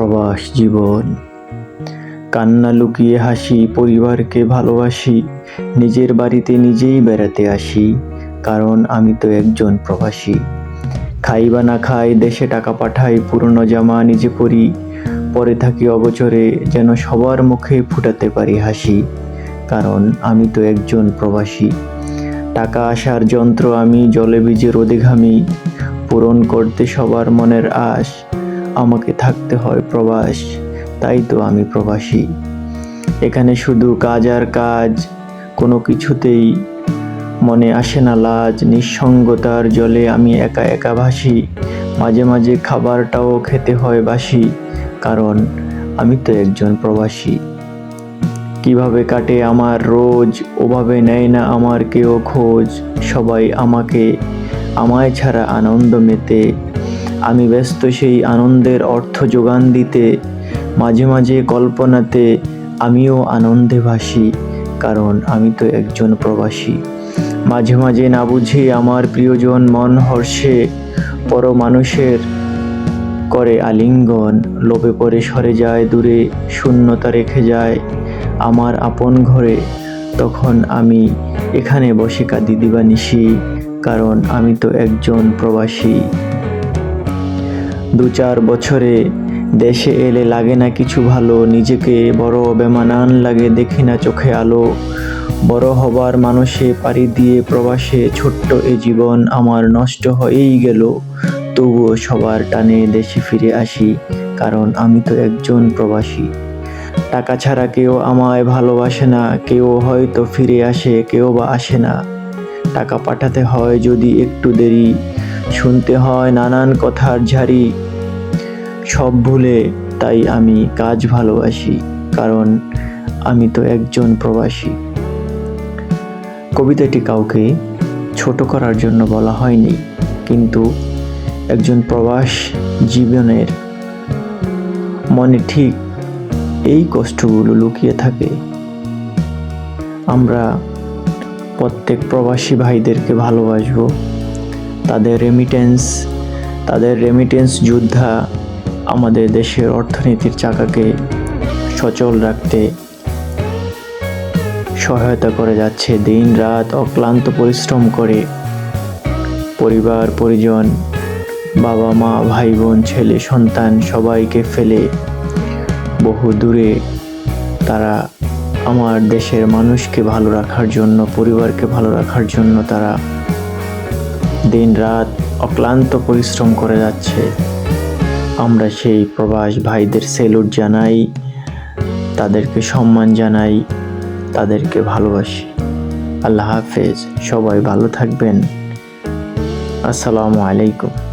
প্রবাস জীবন। কান্না লুকিয়ে হাসি, পরিবারকে ভালোবাসি, নিজের বাড়িতে নিজেই বেড়াতে আসি, কারণ আমি তো একজন প্রবাসী। খাই বা না খাই, দেশে টাকা পাঠাই, পুরনো জামা নিজে পরি, পরে থাকি অগোচরে, যেন সবার মুখে ফুটাতে পারি হাসি, কারণ আমি তো একজন প্রবাসী। টাকা আসার যন্ত্র আমি, জলে ভিজে রোদে ঘামি, পূরণ করতে সবার মনের আশ আমাকে থাকতে হয় প্রবাস, তাই তো আমি প্রবাসী। এখানে শুধু কাজ আর কাজ, কোনো কিছুতেই মনে আসে না লাজ, নিঃসঙ্গতার জলে আমি একা একা ভাসি। মাঝে মাঝে খাবারটাও খেতে হয় বাসি, কারণ আমি তো একজন প্রবাসী। কীভাবে কাটে আমার রোজ, ওভাবে নেয় না আমার কেউ খোঁজ। সবাই আমাকে, আমায় ছাড়া আনন্দ মেতে আমি ব্যস্ত সেই আনন্দের অর্থ যোগান দিতে, মাঝে মাঝে কল্পনাতে আমিও আনন্দে ভাসি, কারণ আমি তো একজন প্রবাসী। মাঝে মাঝে না বুঝি আমার প্রিয়জন মন হর্ষে পর মানুষের করে আলিঙ্গন, লোভে পড়ে সরে যায়, দূরে শূন্যতা রেখে যায় আমার আপন ঘরে, তখন আমি এখানে বসে কাঁদি দিবানিশি, কারণ আমি তো একজন প্রবাসী। দু চার বছরে দেশে এলে লাগে না কিছু ভালো, নিজেকে বড় বেমানান লাগে দেখি না চোখে আলো। বড় হবার মানুষে পাড়ি দিয়ে প্রবাসে ছোট্ট এ জীবন আমার নষ্ট হয়েই গেল। তবুও সবার টানে দেশে ফিরে আসি, কারণ আমি তো একজন প্রবাসী। টাকা ছাড়া কেউ আমায় ভালোবাসে না, কেউ হয়তো ফিরে আসে, কেউ বা আসে না। টাকা পাঠাতে হয় যদি একটু দেরি শুনতে হয় নানান কথার ঝাড়ি। সব ভুলে তাই আমি কাজ ভালোবাসি, কারণ আমি তো একজন প্রবাসী। কবিতাটি কাউকে ছোট করার জন্য বলা হয়নি, কিন্তু একজন প্রবাস জীবনের মনে ঠিক এই কষ্টগুলো লুকিয়ে থাকে। আমরা প্রত্যেক প্রবাসী ভাইদেরকে ভালোবাসবো। তাদের রেমিটেন্স তাদের রেমিটেন্স যোদ্ধা আমাদের দেশের অর্থনীতির চাকাকে সচল রাখতে সহায়তা করে যাচ্ছে। দিন রাত অক্লান্ত পরিশ্রম করে পরিবার, পরিজন, বাবা মা, ভাই বোন, ছেলে, সন্তান সবাইকে ফেলে বহু দূরে তারা আমার দেশের মানুষকে ভালো রাখার জন্য, পরিবারকে ভালো রাখার জন্য তারা দিন রাত অক্লান্ত পরিশ্রম করে যাচ্ছে। আমরা সেই প্রবাস ভাইদের সেলুট জানাই, তাদেরকে সম্মান জানাই, তাদেরকে ভালোবাসি। আল্লাহ হাফেজ, সবাই ভালো থাকবেন। আসসালামু আলাইকুম।